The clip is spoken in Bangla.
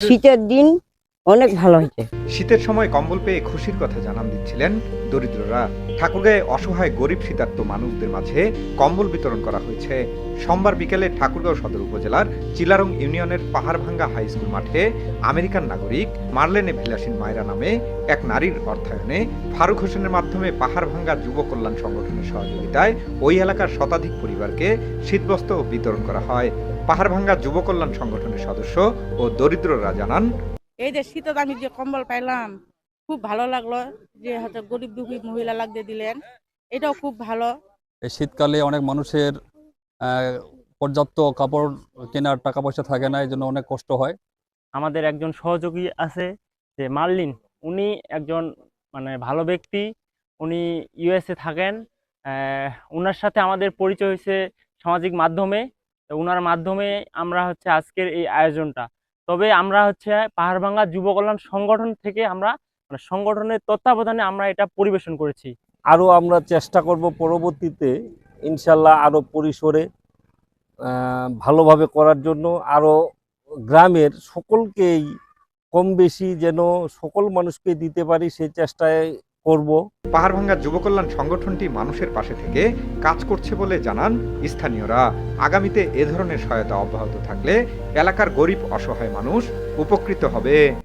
শীতের দিন অনেক ভালো হয়েছে। শীতের সময় কম্বল পেয়ে খুশির কথা জানান দিচ্ছিলেন দরিদ্ররা। ঠাকুরগাঁয়ে অসহায় গরিব শীতার্ত মানুষদের মাঝে কম্বল বিতরণ করা হয়েছে। সোমবার বিকেলে ঠাকুরগাঁও সদর উপজেলার চিলারং ইউনিয়নের পাহাড়ভাঙ্গা হাই স্কুল মাঠে আমেরিকান নাগরিক মার্লেনে ভিলাসিন মায়রা নামে এক নারীর অর্থায়নে ফারুক হোসেনের মাধ্যমে পাহাড়ভাঙ্গা যুব কল্যাণ সংগঠনের সহযোগিতায় ওই এলাকার শতাধিক পরিবারকে শীতবস্ত্র বিতরণ করা হয়। পাহাড়ভাঙ্গা যুব কল্যাণ সংগঠনের সদস্য ও দরিদ্ররা জানান এই যে শীতত আমি যে কম্বল পাইলাম খুব ভালো লাগল যে হয়তো গরিব দুঃখী মহিলা লাগতে দিলেন। এটাও খুব ভালো। এই শীতকালে অনেক মানুষের আহ, পর্যাপ্ত কাপড় কেনার টাকা পয়সা থাকে না এই জন্য অনেক কষ্ট হয়। আমাদের একজন সহযোগী আছে যে মার্লিন উনি একজন মানে ভালো ব্যক্তি উনি ইউএসএ থাকেন। আহ, ওনার সাথে আমাদের পরিচয় হয়েছে সামাজিক মাধ্যমে। ওনার মাধ্যমে আমরা হচ্ছে আজকের এই আয়োজনটা। তবে আমরা হচ্ছে পাহাড়ভাঙ্গা যুব কল্যাণ সংগঠন থেকে আমরা মানে সংগঠনের তত্ত্বাবধানে আমরা এটা পরিবেশন করেছি। আরও আমরা চেষ্টা করব পরবর্তীতে, ইনশাল্লাহ আরও পরিসরে ভালোভাবে করার জন্য আরও গ্রামের সকলকেই কম বেশি যেন সকল মানুষকে দিতে পারি সেই চেষ্টায় করব। পাহাড়ভাঙ্গা যুব কল্যাণ সংগঠনটি মানুষের পাশে থেকে কাজ করছে বলে জানান স্থানীয়রা। আগামীতে এ ধরনের সহায়তা অব্যাহত থাকলে এলাকার গরিব, অসহায় মানুষ উপকৃত হবে।